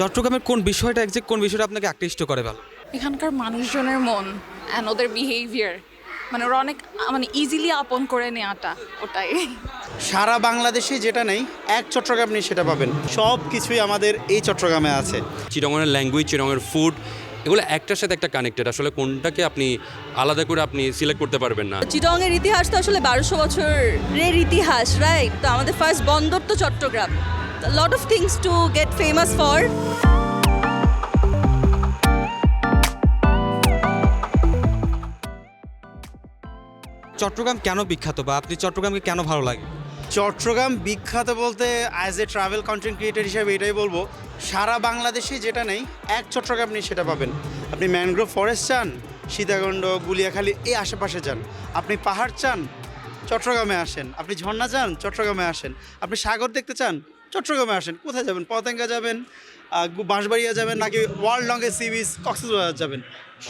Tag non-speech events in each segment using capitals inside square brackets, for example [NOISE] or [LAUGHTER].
চট্টগ্রামের কোন বিষয়টা একজ্যাক্ট কোন বিষয়টা আপনাকে আকৃষ্ট করে ভালো এখানকার মানুষজনের মন অ্যান্ড ওদের বিহেভিয়ার মানে ওরা অনেক মানে ইজিলি আপন করে নেওয়াটা ওটাই। সারা বাংলাদেশে যেটা নেই এক চট্টগ্রাম নিয়ে সেটা পাবেন। সব কিছুই আমাদের এই চট্টগ্রামে আছে। চিরঙের ল্যাঙ্গুয়েজ চিরঙের ফুড এগুলো একটার সাথে একটা কানেক্টেড আসলে কোনটাকে আপনি আলাদা করে আপনি সিলেক্ট করতে পারবেন না। চিটংয়ের ইতিহাস তো আসলে বারোশো বছরের ইতিহাস রাইট তো আমাদের ফার্স্ট বন্দর তো Chattogram. Lot of things to get famous for Chattogram কেন বিখ্যাত বা আপনি চট্টগ্রামকে কেন ভালো লাগে? চট্টগ্রাম বিখ্যাত বলতে as a travel content creator হিসেবে এটাই বলব সারা বাংলাদেশে যেটা নেই এক চট্টগ্রাম নিয়ে সেটা পাবেন। আপনি ম্যানগ্রোভ ফরেস্ট চান সীতাকুণ্ড গুলিয়াখালী এই আশেপাশে যান। আপনি পাহাড় চান চট্টগ্রামে আসেন। আপনি ঝর্ণা চান চট্টগ্রামে আসেন। আপনি সাগর দেখতে চান চট্টগ্রামে আসেন, কোথায় যাবেন? পতেঙ্গা যাবেন বাঁশবাড়িয়া যাবেন, নাকি world longest sea beach Cox's Bazar যাবেন?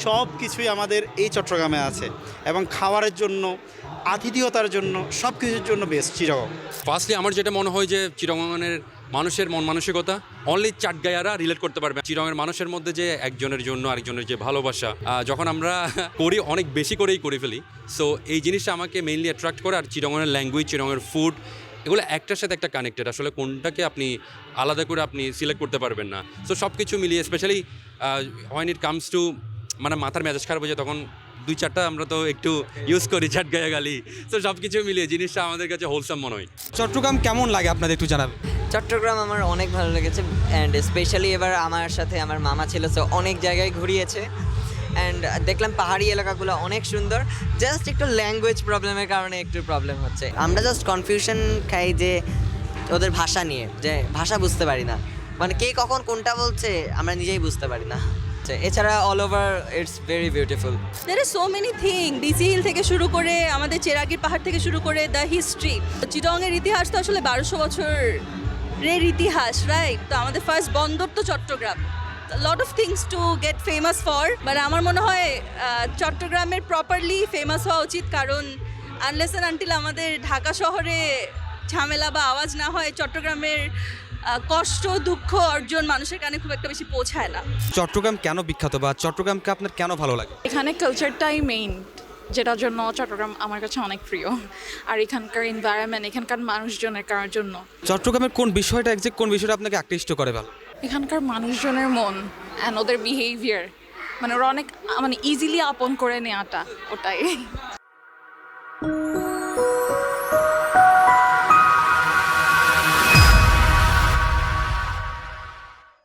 সব কিছুই আমাদের এই চট্টগ্রামে আছে এবং খাবারের জন্য, আতিথিয়তার জন্য, সব কিছুর জন্য বেস্ট চিরকম। ফার্স্টলি আমার যেটা মনে হয় যে চিরঙের মানুষের মন মানসিকতা অনলি চাটগায়ারা রিলেট করতে পারবে চিরঙের মানুষের মধ্যে যে একজনের জন্য, আরেকজনের যে ভালোবাসা যখন আমরা [LAUGHS] করি, অনেক বেশি করেই করে ফেলি। সো এই জিনিসটা আমাকে মেইনলি অ্যাট্রাক্ট করে, আর চিরঙের ল্যাঙ্গুয়েজ চিরঙের ফুড এগুলো একটার সাথে একটা কানেক্টেড আসলে কোনটাকে আপনি আলাদা করে আপনি সিলেক্ট করতে পারবেন না। সো সব কিছু মিলিয়ে specially when it comes to মানে মাথার মেজাজ খারাপ হয়ে যায় তখন দুই চারটা আমরা তো একটু ইউজ করি চাট গায়ে গালি। তো সব কিছু মিলিয়ে জিনিসটা আমাদের কাছে হোলসাম মনে হয়। চট্টগ্রাম কেমন লাগে আপনাদের একটু জানাবেন? চট্টগ্রাম আমার অনেক ভালো লেগেছে। অ্যান্ড স্পেশালি এবার আমার সাথে আমার মামা ছিল তো অনেক জায়গায় ঘুরিয়েছে। অ্যান্ড দেখলাম পাহাড়ি এলাকাগুলো অনেক সুন্দর। জাস্ট একটু ল্যাঙ্গুয়েজ প্রবলেমের কারণে একটু প্রবলেম হচ্ছে। আমরা জাস্ট কনফিউশন খাই যে ওদের ভাষা নিয়ে, যে ভাষা বুঝতে পারি না। মানে কে কখন কোনটা বলছে, আমরা নিজেই বুঝতে পারি না। এছাড়া all over it's very beautiful there R so many thing DC hill থেকে শুরু করে, আমাদের চেরাগির পাহাড় থেকে শুরু করে দ্য হিস্ট্রি চিটংয়ের ইতিহাস তো আসলে বারোশো বছরের ইতিহাস রাইট তো আমাদের ফার্স্ট বন্দর তো Chattogram. Lot of things to get famous for but আমার মনে হয় চট্টগ্রামের প্রপারলি ফেমাস হওয়া উচিত কারণ আনলেস অ্যান্ড আনটিল আমাদের ঢাকা শহরে ঝামেলা বা আওয়াজ না হয় চট্টগ্রামের কষ্ট দুঃখ অর্জন মানুষের কানে খুব একটা বেশি পৌঁছায় না। চট্টগ্রাম কেন বিখ্যাত বা চট্টগ্রামকে আপনার কেন ভালো লাগে? এখানে কালচারটাই মেইন যেটার জন্য চট্টগ্রাম আমার কাছে অনেক প্রিয়। আর এখানকার এনভায়রনমেন্ট এখানকার মানুষজনের কারোর জন্য। চট্টগ্রামের কোন বিষয়টা একজ্যাক্ট কোন বিষয়টা আপনাকে আকৃষ্ট করে ভালো? এখানকার মানুষজনের মন অ্যান্ড ওদের বিহেভিয়ার মানে ওরা অনেক মানে ইজিলি আপন করে নেওয়াটা ওটাই।